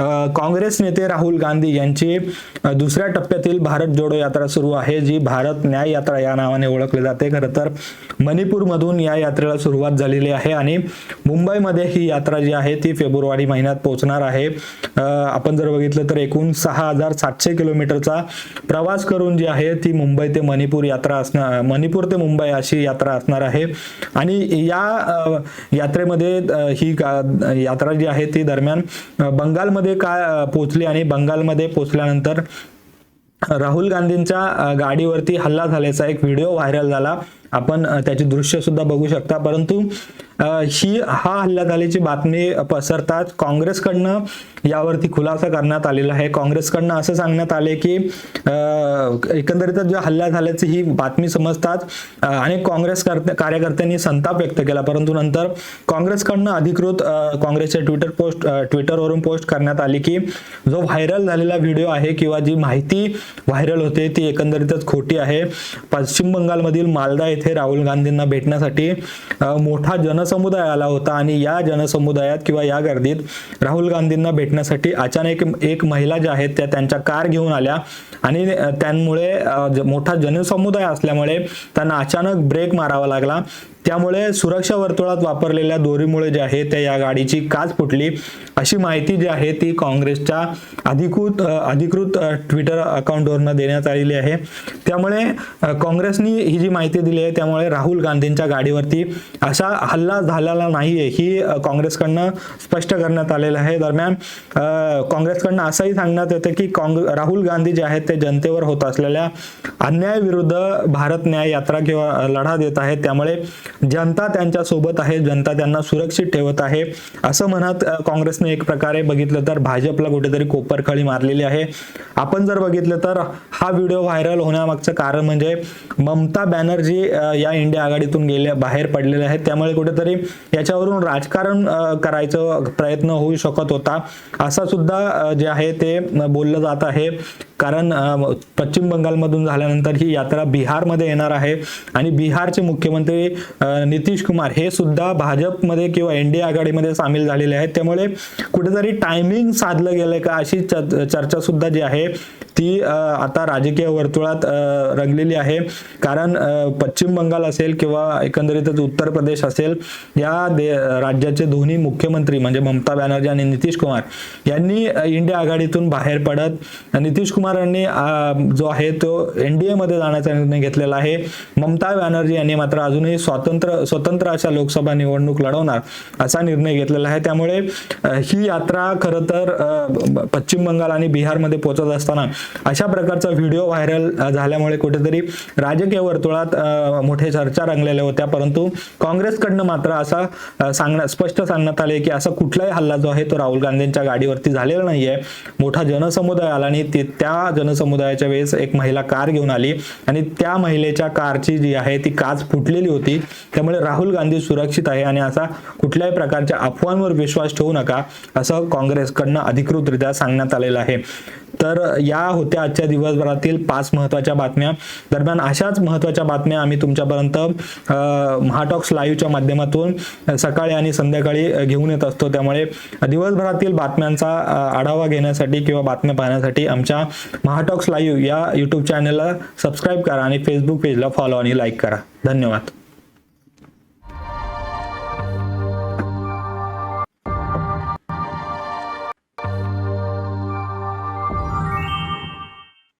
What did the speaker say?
काँग्रेस नेते राहुल गांधी यांची दुसऱ्या टप्प्यातील भारत जोडो यात्रा सुरू आहे जी भारत न्याय यात्रा या नावाने ओळखली जाते. खरं तर मणिपूरमधून या यात्रेला सुरुवात झालेली आहे आणि मुंबईमध्ये ही यात्रा जी आहे ती फेब्रुवारी महिन्यात पोहोचणार आहे. आपण जर बघितलं तर एकूण सहा हजार सातशे किलोमीटरचा प्रवास करून जी आहे ती मुंबई ते मणिपूर यात्रा असणार मणिपूर ते मुंबई अशी यात्रा असणार आहे. आणि या यात्रेमध्ये ही का- यात्रा जी आहे ती दरम्यान बंगालमध्ये बंगालमध्ये काय पोचली आणि बंगालमध्ये पोचल्यानंतर राहुल गांधींच्या गाडीवरती हल्ला झाल्याचा एक व्हिडिओ व्हायरल झाला. आपण त्याचे त्याची दृश्य सुद्धा बघू शकता. परंतु ही हा हल्ला झाल्याची बातमी पसरताच काँग्रेसकडनं यावरती खुलासा करण्यात आलेला आहे. काँग्रेसकडनं असं सांगण्यात आले की एकंदरीतच जो हल्ला झाल्याची ही बातमी समजताच अनेक काँग्रेस कार्यकर्त्यांनी संताप व्यक्त केला. परंतु नंतर काँग्रेसकडनं अधिकृत काँग्रेसच्या ट्विटर पोस्ट ट्विटरवरून पोस्ट करण्यात आली की जो व्हायरल झालेला व्हिडिओ आहे किंवा जी माहिती व्हायरल होते ती एकंदरीतच खोटी आहे. पश्चिम बंगालमधील मालदा येथे राहुल गांधींना भेटण्यासाठी मोठा जनसमुदाय आला होता आणि या जनसमुदायात किंवा या गर्दीत राहुल गांधींना भेटण्यासाठी अचानक एक महिला ज्या आहेत त्या त्यांच्या कार घेऊन आल्या आणि त्यांमुळे मोठा जनसमुदाय असल्यामुळे त्यांना अचानक ब्रेक मारावा लागला. त्यामुळे सुरक्षा वर्तुळात वापरलेल्या दोरीमुळे जे आहे त्या या गाडीची काच फुटली. अशी माहिती जी आहे ती काँग्रेसच्या अधिकृत अधिकृत ट्विटर अकाउंटवरनं देण्यात आलेली आहे. त्यामुळे काँग्रेसनी ही जी माहिती दिली आहे त्यामुळे राहुल गांधींच्या गाडीवरती असा हल्ला झालेला नाही आहे ही काँग्रेसकडनं स्पष्ट करण्यात आलेलं आहे. दरम्यान काँग्रेसकडनं असंही सांगण्यात येतं की काँग राहुल गांधी जे आहेत ते जनतेवर होत असलेल्या अन्यायाविरुद्ध भारत न्याय यात्रा किंवा लढा देत आहेत. त्यामुळे जनता त्यांच्यासोबत आहे जनता त्यांना सुरक्षित ठेवत आहे. असं म्हणत काँग्रेसने एक प्रकारे बघितलं तर भाजपला कुठेतरी कोपरखळी मारलेली आहे. आपण जर बघितलं तर हा व्हिडिओ व्हायरल होण्यामागचं कारण म्हणजे ममता बॅनर्जी या इंडिया आघाडीतून गेल्या बाहेर पडलेले आहेत. त्यामुळे कुठेतरी याच्यावरून राजकारण करायचं प्रयत्न होऊ शकत होता. असा सुद्धा जे आहे ते बोललं जात आहे. कारण पश्चिम बंगालमधून झाल्यानंतर ही यात्रा बिहारमध्ये येणार आहे. आणि बिहारचे मुख्यमंत्री नितीश कुमार हे सुद्धा भाजपमध्ये किंवा एनडीए आघाडीमध्ये सामील झालेले आहेत. त्यामुळे कुठेतरी टायमिंग साधलं गेलं का अशी चर्चा सुद्धा जी आहे ती आता राजकीय वर्तुळात रंगलेली आहे. कारण पश्चिम बंगाल असेल किंवा एकंदरीतच उत्तर प्रदेश असेल या दे राज्याचे दोन्ही मुख्यमंत्री म्हणजे ममता बॅनर्जी आणि नितीश कुमार यांनी इंडिया आघाडीतून बाहेर पडत नितीश कुमार यांनी जो आहे तो एनडीएमध्ये जाण्याचा निर्णय घेतलेला आहे. ममता बॅनर्जी यांनी मात्र अजूनही स्वतंत्र स्वतंत्र अशा लोकसभा निवडणूक लढवणार असा निर्णय घेतलेला आहे. त्यामुळे ही यात्रा खरं तर पश्चिम बंगाल आणि बिहारमध्ये पोहोचत असताना अशा प्रकारचा व्हिडिओ व्हायरल झाल्यामुळे कुठेतरी राजकीय वर्तुळात मोठे चर्चा रंगलेल्या होत्या. परंतु काँग्रेसकडनं मात्र असा सांगण्यात सांगण्या स्पष्ट सांगण्यात आले की असा कुठलाही हल्ला जो आहे तो राहुल गांधींच्या गाडीवरती झालेला नाहीये. मोठा जनसमुदाय आला आणि ते त्या जनसमुदायाच्या वेळेस एक महिला कार घेऊन आली आणि त्या महिलेच्या कारची जी आहे ती काच फुटलेली होती. त्यामुळे राहुल गांधी सुरक्षित आहे आणि असा कुठल्याही प्रकारच्या अफवांवर विश्वास ठेवू नका असं काँग्रेसकडनं अधिकृतरित्या सांगण्यात आलेलं आहे. तर या होत्या आजच्या दिवसभरातील पाच महत्त्वाच्या बातम्या. दरम्यान अशाच महत्त्वाच्या बातम्या आम्ही तुमच्यापर्यंत महाटॉक्स लाईव्हच्या माध्यमातून सकाळी आणि संध्याकाळी घेऊन येत असतो. त्यामुळे दिवसभरातील बातम्यांचा आढावा घेण्यासाठी किंवा बातम्या पाहण्यासाठी आमच्या महाटॉक्स लाईव्ह या यूट्यूब चॅनलला सबस्क्राईब करा आणि फेसबुक पेजला फॉलो आणि लाईक करा. धन्यवाद.